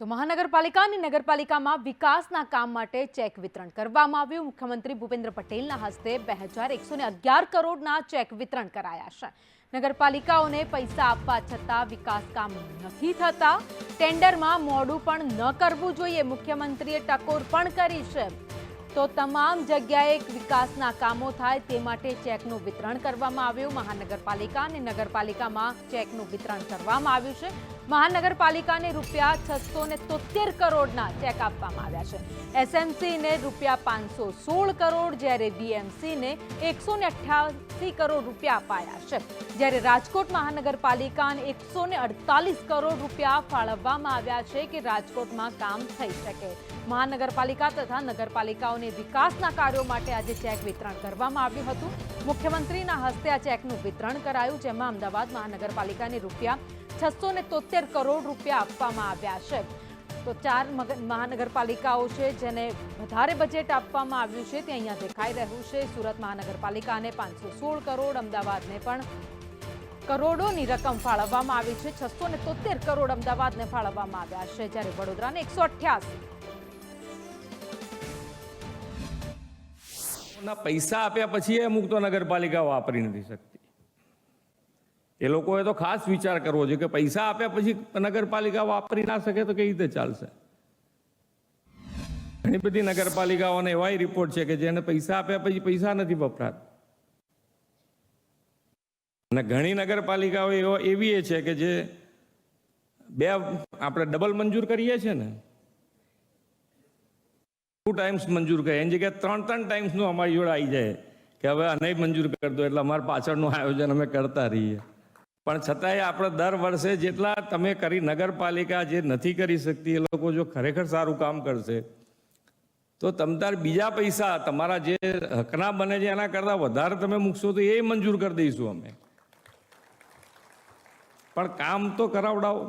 તો મહાનગરપાલિકાની નગરપાલિકામાં વિકાસના કામ માટે ચેક વિતરણ કરવામાં આવ્યું. મુખ્યમંત્રી ભૂપેન્દ્ર પટેલના હસ્તે બે હજાર એકસો અગિયાર કરોડના ચેક વિતરણ કરાયા છે. નગરપાલિકાઓને પૈસા આપવા છતાં વિકાસ કામ નથી થતા. ટેન્ડરમાં મોડું પણ ન કરવું જોઈએ. મુખ્યમંત્રીએ ટકોર પણ કરી છે. તો તમામ જગ્યાએ વિકાસના કામો થાય તે માટે ચેકનું વિતરણ કરવામાં આવ્યું. મહાનગરપાલિકા અને નગરપાલિકામાં ચેકનું વિતરણ કરવામાં આવ્યું છે. મહાનગરપાલિકાને રૂપિયા છસો ને તોતેર કરોડના ચેક આપવામાં આવ્યા છે. એસએમસીને રૂપિયા પાંચસો સોળ કરોડ, જ્યારે બીએમસીને એકસો ને અઠ્યાસી કરોડ રૂપિયા અપાયા છે. જ્યારે રાજકોટ મહાનગરપાલિકાને એકસો ને અડતાલીસ કરોડ રૂપિયા ફાળવવામાં આવ્યા છે કે રાજકોટમાં કામ થઈ શકે. મહાનગરપાલિકા તથા નગરપાલિકાઓને વિકાસના કાર્યો માટે આજે ચેક વિતરણ કરવામાં આવ્યું હતું. મુખ્યમંત્રીના હસ્તે આ ચેકનું વિતરણ કરાયું, જેમાં અમદાવાદ મહાનગરપાલિકાને રૂપિયા છસો ને તોતેર કરોડ રૂપિયા આપવામાં આવ્યા છે. તો ચાર મહાનગરપાલિકાઓ છે જેને વધારે બજેટ આપવામાં આવ્યું છે તે અહીંયા દેખાઈ રહ્યું છે. સુરત મહાનગરપાલિકાને પાંચસો સોળ કરોડ, અમદાવાદને પણ કરોડોની રકમ ફાળવવામાં આવી છે. છસો ને તોતેર કરોડ અમદાવાદને ફાળવવામાં આવ્યા છે જ્યારે વડોદરાને એકસો અઠ્યાસી. પૈસા આપ્યા પછી એ અમુક તો નગરપાલિકા વાપરી નથી શકતી. એ લોકોએ તો ખાસ વિચાર કરવો જોઈએ કે પૈસા આપ્યા પછી નગરપાલિકા વાપરી ના શકે તો કેવી રીતે ચાલશે? ઘણી બધી નગરપાલિકાઓને એવાય રિપોર્ટ છે કે જેને પૈસા આપ્યા પછી પૈસા નથી વપરાતા. અને ઘણી નગરપાલિકાઓ એવો એવી એ છે કે જે બે આપણે ડબલ મંજૂર કરીએ છીએ ને ટુ ટાઈમ્સ મંજૂર કરે એની જગ્યાએ ત્રણ ત્રણ ટાઈમ્સનું અમારી જોડે આવી જાય કે હવે આ નહીં મંજૂર કરી દો એટલે અમારે પાછળનું આયોજન અમે કરતા રહીએ. પણ છતાંય આપણે દર વર્ષે જેટલા તમે કરી નગરપાલિકા જે નથી કરી શકતી, એ લોકો જો ખરેખર સારું કામ કરશે, તો તમતાર બીજા પૈસા, તમારા જે હકના બને છે, એના કરતાં વધારે તમે મૂકશો તો એ મંજૂર કરી દઈશું અમે. પણ કામ તો કરાવડાવો.